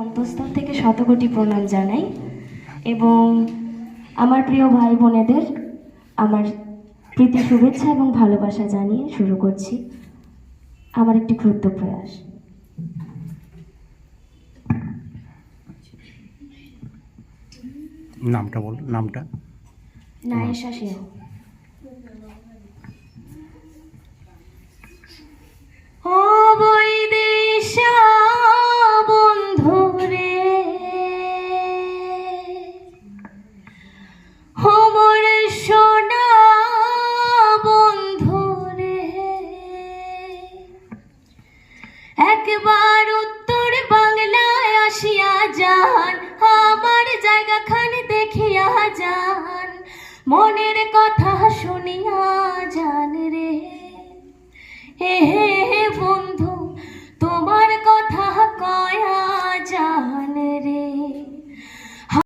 অন্তঃস্থল থেকে শতকোটি প্রণাম জানাই এবং আমার প্রিয় ভাই বোনেদের আমার প্রীতি শুভেচ্ছা এবং ভালোবাসা জানিয়ে শুরু করছি আমার একটি ক্ষুদ্র প্রয়াস। নামটা বল নামটা। নায়েশা সিংহ একবার উত্তর বাংলায় আসিয়া যান আমার জায়গা খান দেখিয়া যান। মনের কথা